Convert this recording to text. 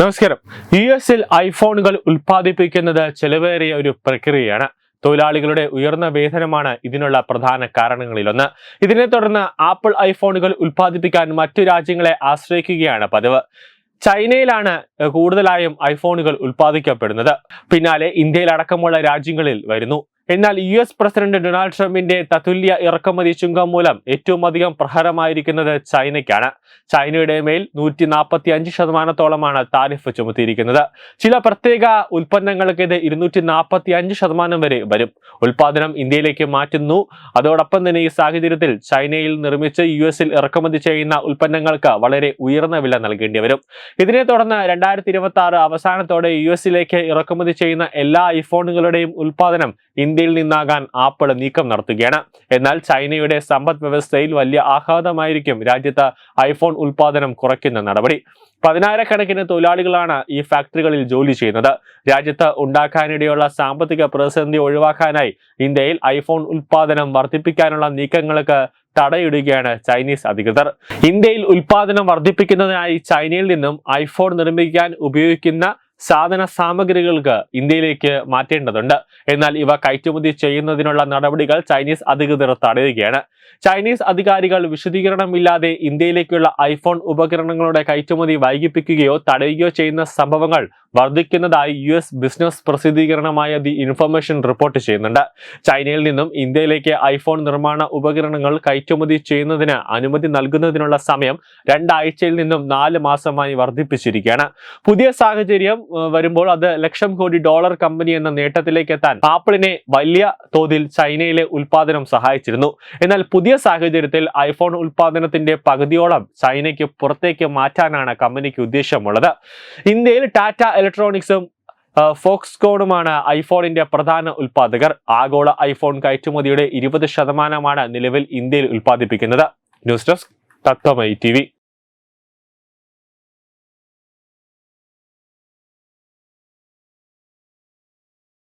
നമസ്കാരം. യു എസിൽ ഐഫോണുകൾ ഉൽപ്പാദിപ്പിക്കുന്നത് ചെലവേറിയ ഒരു പ്രക്രിയയാണ്. തൊഴിലാളികളുടെ ഉയർന്ന വേതനമാണ് ഇതിനുള്ള പ്രധാന കാരണങ്ങളിലൊന്ന്. ഇതിനെ തുടർന്ന് ആപ്പിൾ ഐഫോണുകൾ ഉൽപ്പാദിപ്പിക്കാൻ മറ്റു രാജ്യങ്ങളെ ആശ്രയിക്കുകയാണ് പതിവ്. ചൈനയിലാണ് കൂടുതലായും ഐഫോണുകൾ ഉൽപ്പാദിക്കപ്പെടുന്നത്. പിന്നാലെ ഇന്ത്യയിലടക്കമുള്ള രാജ്യങ്ങളിൽ വരുന്നു. എന്നാൽ യു എസ് പ്രസിഡന്റ് ഡൊണാൾഡ് ട്രംപിന്റെ തതുല്യ ഇറക്കുമതി ചുങ്കം മൂലം ഏറ്റവും അധികം പ്രഹരമായിരിക്കുന്നത് ചൈനയ്ക്കാണ്. ചൈനയുടെ മേൽ നൂറ്റി നാൽപ്പത്തി അഞ്ച് ശതമാനത്തോളമാണ് താരിഫ് ചുമത്തിയിരിക്കുന്നത്. ചില പ്രത്യേക ഉൽപ്പന്നങ്ങൾക്ക് ഇത് ഇരുന്നൂറ്റി നാൽപ്പത്തി അഞ്ച് ശതമാനം വരെ വരും. ഉൽപാദനം ഇന്ത്യയിലേക്ക് മാറ്റുന്നു. അതോടൊപ്പം തന്നെ ഈ സാഹചര്യത്തിൽ ചൈനയിൽ നിർമ്മിച്ച് യു എസിൽ ഇറക്കുമതി ചെയ്യുന്ന ഉൽപ്പന്നങ്ങൾക്ക് വളരെ ഉയർന്ന വില നൽകേണ്ടി വരും. ഇതിനെ തുടർന്ന് രണ്ടായിരത്തി ഇരുപത്തി ആറ് അവസാനത്തോടെ യു എസിലേക്ക് ഇറക്കുമതി ചെയ്യുന്ന എല്ലാ ഐഫോണുകളുടെയും ഉൽപാദനം ഇന്ത്യയിൽ നിന്നാകാൻ ആപ്പിൾ നീക്കം നടത്തുകയാണ്. എന്നാൽ ചൈനയുടെ സമ്പദ് വ്യവസ്ഥയിൽ വലിയ ആഘാതമായിരിക്കും രാജ്യത്ത് ഐഫോൺ ഉൽപാദനം കുറയ്ക്കുന്ന നടപടി. പതിനായിരക്കണക്കിന് തൊഴിലാളികളാണ് ഈ ഫാക്ടറികളിൽ ജോലി ചെയ്യുന്നത്. രാജ്യത്ത് ഉണ്ടാക്കാനിടയുള്ള സാമ്പത്തിക പ്രതിസന്ധി ഒഴിവാക്കാനായി ഇന്ത്യയിൽ ഐഫോൺ ഉൽപാദനം വർദ്ധിപ്പിക്കാനുള്ള നീക്കങ്ങൾക്ക് തടയിടുകയാണ് ചൈനീസ് അധികൃതർ. ഇന്ത്യയിൽ ഉൽപാദനം വർദ്ധിപ്പിക്കുന്നതിനായി ചൈനയിൽ നിന്നും ഐഫോൺ നിർമ്മിക്കാൻ ഉപയോഗിക്കുന്ന സാധന സാമഗ്രികൾക്ക് ഇന്ത്യയിലേക്ക് മാറ്റേണ്ടതുണ്ട്. എന്നാൽ ഇവ കയറ്റുമതി ചെയ്യുന്നതിനുള്ള നടപടികൾ ചൈനീസ് അധികൃതർ തടയുകയാണ്. ചൈനീസ് അധികാരികൾ വിശദീകരണമില്ലാതെ ഇന്ത്യയിലേക്കുള്ള ഐഫോൺ ഉപകരണങ്ങളുടെ കയറ്റുമതി വൈകിപ്പിക്കുകയോ തടയുകയോ ചെയ്യുന്ന സംഭവങ്ങൾ വർദ്ധിക്കുന്നതായി യു എസ് ബിസിനസ് പ്രസിദ്ധീകരണമായ ദി ഇൻഫർമേഷൻ റിപ്പോർട്ട് ചെയ്യുന്നുണ്ട്. ചൈനയിൽ നിന്നും ഇന്ത്യയിലേക്ക് ഐഫോൺ നിർമ്മാണ ഉപകരണങ്ങൾ കയറ്റുമതി ചെയ്യുന്നതിന് അനുമതി നൽകുന്നതിനുള്ള സമയം രണ്ടാഴ്ചയിൽ നിന്നും നാല് മാസമായി വർദ്ധിപ്പിച്ചിരിക്കുകയാണ്. പുതിയ സാഹചര്യം വരുമ്പോൾ അത് ലക്ഷം കോടി ഡോളർ കമ്പനി എന്ന നേട്ടത്തിലേക്ക് എത്താൻ ആപ്പിളിനെ വലിയ തോതിൽ ചൈനയിലെ ഉൽപാദനം സഹായിച്ചിരുന്നു. എന്നാൽ പുതിയ സാഹചര്യത്തിൽ ഐഫോൺ ഉൽപാദനത്തിന്റെ പകുതിയോളം ചൈനയ്ക്ക് പുറത്തേക്ക് മാറ്റാനാണ് കമ്പനിക്ക് ഉദ്ദേശമുള്ളത്. ഇന്ത്യയിൽ ടാറ്റ ഇലക്ട്രോണിക്സും ഫോക്സ്കോണുമാണ് ഐഫോണിന്റെ പ്രധാന ഉൽപാദകർ ആഗോള ഐഫോൺ കയറ്റുമതിയുടെ ഇരുപത് ശതമാനമാണ് നിലവിൽ ഇന്ത്യയിൽ ഉൽപ്പാദിപ്പിക്കുന്നത്. ന്യൂസ് ഡെസ്ക് തത്വമൈ ടി